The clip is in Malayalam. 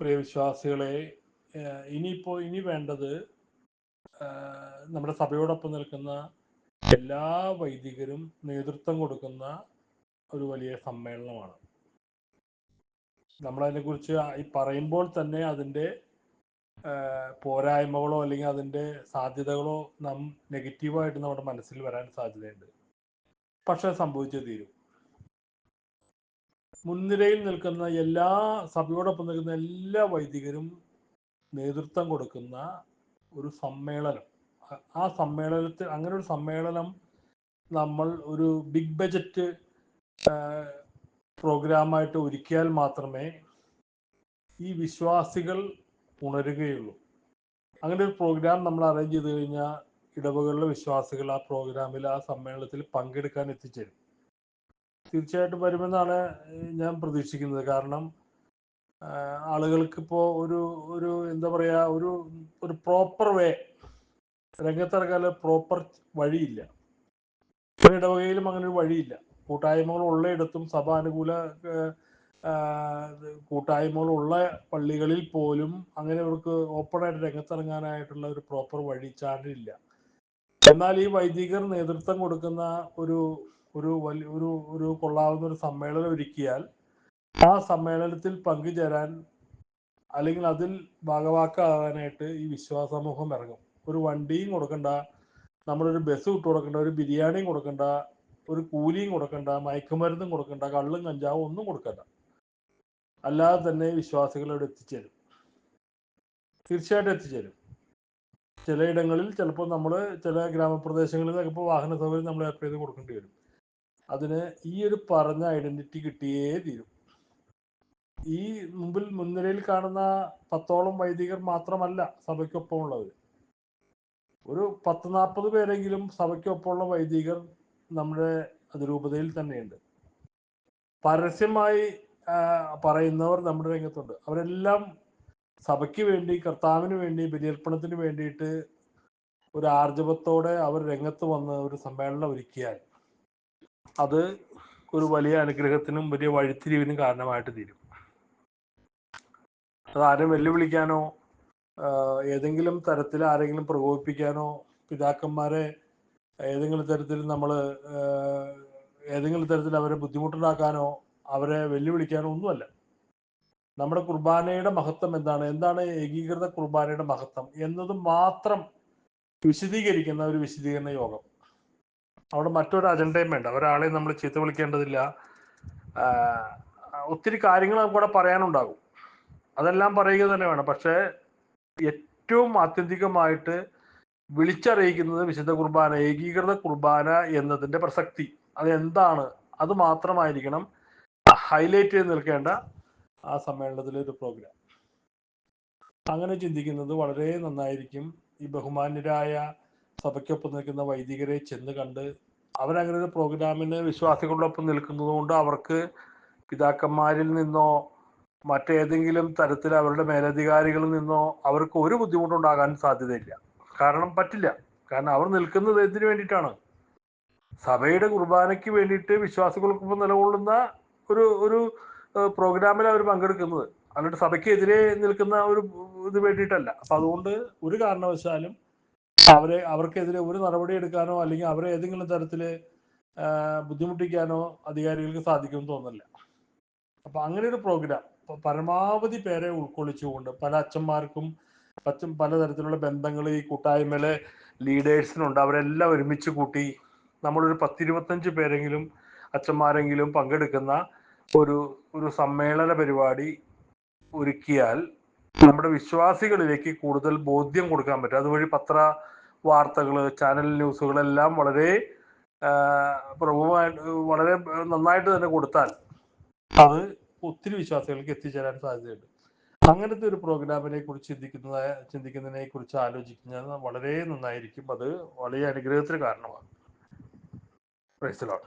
പ്രിയ വിശ്വാസികളെ ഇനിയിപ്പോൾ ഇനി വേണ്ടത് നമ്മുടെ സഭയോടൊപ്പം നിൽക്കുന്ന എല്ലാ വൈദികരും നേതൃത്വം കൊടുക്കുന്ന ഒരു വലിയ സമ്മേളനമാണ്. നമ്മളതിനെക്കുറിച്ച് ഈ പറയുമ്പോൾ തന്നെ അതിന്റെ പോരായ്മകളോ അല്ലെങ്കിൽ അതിന്റെ സാധ്യതകളോ നാം നെഗറ്റീവായിട്ട് നമ്മുടെ മനസ്സിൽ വരാൻ സാധ്യതയുണ്ട്. പക്ഷെ സംഭവിച്ചേ തീരും. മുൻനിരയിൽ നിൽക്കുന്ന എല്ലാ സഭയോടൊപ്പം നിൽക്കുന്ന എല്ലാ വൈദികരും നേതൃത്വം കൊടുക്കുന്ന ഒരു സമ്മേളനം. ആ സമ്മേളനത്തിൽ അങ്ങനെ ഒരു സമ്മേളനം നമ്മൾ ഒരു ബിഗ് ബജറ്റ് പ്രോഗ്രാമായിട്ട് ഒരുക്കിയാൽ മാത്രമേ ഈ വിശ്വാസികൾ ഉണരുകയുള്ളൂ. അങ്ങനെ ഒരു പ്രോഗ്രാം നമ്മൾ അറേഞ്ച് ചെയ്ത് കഴിഞ്ഞാൽ ഇടവകളിലെ വിശ്വാസികൾ ആ പ്രോഗ്രാമിൽ ആ സമ്മേളനത്തിൽ പങ്കെടുക്കാൻ എത്തിച്ചേരും. തീർച്ചയായിട്ടും വരുമെന്നാണ് ഞാൻ പ്രതീക്ഷിക്കുന്നത്. കാരണം ആളുകൾക്ക് ഇപ്പോ ഒരു ഒരു എന്താ പറയുക ഒരു ഒരു പ്രോപ്പർ വേ രംഗത്തിറക്കാൻ പ്രോപ്പർ വഴിയില്ല. ഇടവകയിലും അങ്ങനെ ഒരു വഴിയില്ല. കൂട്ടായ്മകൾ ഉള്ളയിടത്തും സഭാനുകൂല കൂട്ടായ്മകളുള്ള പള്ളികളിൽ പോലും അങ്ങനെ അവർക്ക് ഓപ്പണായിട്ട് രംഗത്തിറങ്ങാനായിട്ടുള്ള ഒരു പ്രോപ്പർ വഴി ചാനലില്ല. എന്നാൽ ഈ വൈദികർ നേതൃത്വം കൊടുക്കുന്ന ഒരു ഒരു വലിയ ഒരു ഒരു കൊള്ളാവുന്ന ഒരു സമ്മേളനം ഒരുക്കിയാൽ ആ സമ്മേളനത്തിൽ പങ്കുചേരാൻ അല്ലെങ്കിൽ അതിൽ ഭാഗവാക്കാകാനായിട്ട് ഈ വിശ്വാസ സമൂഹം ഇറങ്ങും. ഒരു വണ്ടിയും കൊടുക്കണ്ട നമ്മളൊരു ബസ് വിട്ടു കൊടുക്കണ്ട ഒരു ബിരിയാണിയും കൊടുക്കണ്ട ഒരു കൂലിയും കൊടുക്കണ്ട മയക്കുമരുന്നും കൊടുക്കണ്ട കള്ളും കഞ്ചാവും ഒന്നും കൊടുക്കണ്ട. അല്ലാതെ തന്നെ വിശ്വാസികൾ അവിടെ എത്തിച്ചേരും. തീർച്ചയായിട്ടും എത്തിച്ചേരും. ചിലയിടങ്ങളിൽ ചിലപ്പോൾ നമ്മൾ ചില ഗ്രാമപ്രദേശങ്ങളിൽ ഇപ്പോൾ വാഹന സൗകര്യം നമ്മൾ ഏർപ്പെടുത്തി കൊടുക്കേണ്ടി വരും. അതിന് ഈ ഒരു പറഞ്ഞ ഐഡന്റിറ്റി കിട്ടിയേ തീരും. ഈ മുമ്പിൽ മുൻനിരയിൽ കാണുന്ന പത്തോളം വൈദികർ മാത്രമല്ല സഭയ്ക്കൊപ്പം ഉള്ളത്. ഒരു പത്ത് നാൽപ്പത് പേരെങ്കിലും സഭയ്ക്കൊപ്പമുള്ള വൈദികർ നമ്മുടെ അതിരൂപതയിൽ തന്നെയുണ്ട്. പരസ്യമായി പറയുന്നവർ നമ്മുടെ രംഗത്തുണ്ട്. അവരെല്ലാം സഭയ്ക്ക് വേണ്ടി കർത്താവിന് വേണ്ടി ബലിയർപ്പണത്തിന് വേണ്ടിയിട്ട് ഒരു ആർജവത്തോടെ അവർ രംഗത്ത് വന്ന് ഒരു സമ്മേളനം ഒരുക്കിയാൽ അത് ഒരു വലിയ അനുഗ്രഹത്തിനും വലിയ വഴിത്തിരിവിനും കാരണമായിട്ട് തീരും. അത് ആരും വെല്ലുവിളിക്കാനോ ഏതെങ്കിലും തരത്തിൽ ആരെങ്കിലും പ്രകോപിപ്പിക്കാനോ പിതാക്കന്മാരെ ഏതെങ്കിലും തരത്തിൽ നമ്മൾ ഏതെങ്കിലും തരത്തിൽ അവരെ ബുദ്ധിമുട്ടുണ്ടാക്കാനോ അവരെ വെല്ലുവിളിക്കാനോ ഒന്നുമല്ല. നമ്മുടെ കുർബാനയുടെ മഹത്വം എന്താണ്? എന്താണ് ഏകീകൃത കുർബാനയുടെ മഹത്വം? എന്നത് മാത്രം വിശദീകരിക്കുന്ന ഒരു വിശദീകരണ യോഗം. അവിടെ മറ്റൊരു അജണ്ടയും വേണ്ട. ഒരാളെയും നമ്മൾ ചീത്ത വിളിക്കേണ്ടതില്ല. ഒത്തിരി കാര്യങ്ങൾ കൂടെ പറയാനുണ്ടാകും. അതെല്ലാം പറയുക തന്നെ വേണം. പക്ഷേ ഏറ്റവും ആത്യന്തികമായിട്ട് വിളിച്ചറിയിക്കുന്നത് വിശുദ്ധ കുർബാന ഏകീകൃത കുർബാന എന്നതിന്റെ പ്രസക്തി. അതെന്താണ്? അത് മാത്രമായിരിക്കണം ഹൈലൈറ്റ് ചെയ്ത് നിൽക്കേണ്ട ആ സമ്മേളനത്തിലെ ഒരു പ്രോഗ്രാം. അങ്ങനെ ചിന്തിക്കുന്നത് വളരെ നന്നായിരിക്കും. ഈ ബഹുമാന്യരായ സഭയ്ക്കൊപ്പം നിൽക്കുന്ന വൈദികരെ ചെന്ന് കണ്ട് അവരങ്ങനെ ഒരു പ്രോഗ്രാമിന് വിശ്വാസികളോടൊപ്പം നിൽക്കുന്നത് കൊണ്ട് അവർക്ക് പിതാക്കന്മാരിൽ നിന്നോ മറ്റേതെങ്കിലും തരത്തിൽ അവരുടെ മേലധികാരികളിൽ നിന്നോ അവർക്ക് ഒരു ബുദ്ധിമുട്ടുണ്ടാകാൻ സാധ്യതയില്ല. കാരണം പറ്റില്ല. കാരണം അവർ നിൽക്കുന്നത് എന്തിനു വേണ്ടിയിട്ടാണ്? സഭയുടെ കുർബാനയ്ക്ക് വേണ്ടിയിട്ട് വിശ്വാസികൾക്കൊപ്പം നിലകൊള്ളുന്ന ഒരു ഒരു പ്രോഗ്രാമിൽ അവർ പങ്കെടുക്കുന്നത്. അല്ലാണ്ട് സഭയ്ക്കെതിരെ നിൽക്കുന്ന ഒരു ഇത് വേണ്ടിയിട്ടല്ല. അപ്പൊ അതുകൊണ്ട് ഒരു കാരണവശാലും അവരെ അവർക്കെതിരെ ഒരു നടപടി എടുക്കാനോ അല്ലെങ്കിൽ അവരെ ഏതെങ്കിലും തരത്തിൽ ബുദ്ധിമുട്ടിക്കാനോ അധികാരികൾക്ക് സാധിക്കുമെന്ന് തോന്നുന്നില്ല. അപ്പൊ അങ്ങനെ ഒരു പ്രോഗ്രാം പരമാവധി പേരെ ഉൾക്കൊള്ളിച്ചുകൊണ്ട് പല അച്ഛന്മാർക്കും പച്ചും പലതരത്തിലുള്ള ബന്ധങ്ങൾ ഈ കൂട്ടായ്മയിലെ ലീഡേഴ്സിനുണ്ട് അവരെല്ലാം ഒരുമിച്ച് കൂട്ടി നമ്മളൊരു പത്തിരുപത്തഞ്ച് പേരെങ്കിലും അച്ഛന്മാരെങ്കിലും പങ്കെടുക്കുന്ന ഒരു ഒരു സമ്മേളന പരിപാടി ഒരുക്കിയാൽ നമ്മുടെ വിശ്വാസികളിലേക്ക് കൂടുതൽ ബോധ്യം കൊടുക്കാൻ പറ്റും. അതുവഴി പത്ര വാർത്തകൾ ചാനൽ ന്യൂസുകളെല്ലാം വളരെ പ്രമുഖമായിട്ട് വളരെ നന്നായിട്ട് തന്നെ കൊടുത്താൽ അത് ഒത്തിരി വിശ്വാസികൾക്ക് എത്തിച്ചേരാൻ സാധ്യതയുണ്ട്. അങ്ങനത്തെ ഒരു പ്രോഗ്രാമിനെ കുറിച്ച് ചിന്തിക്കുന്നത് ചിന്തിക്കുന്നതിനെ കുറിച്ച് ആലോചിക്കുന്നത് വളരെ നന്നായിരിക്കും. അത് വലിയ അനുഗ്രഹത്തിന് കാരണമാണ് പ്രൈസ് ലോട്ട്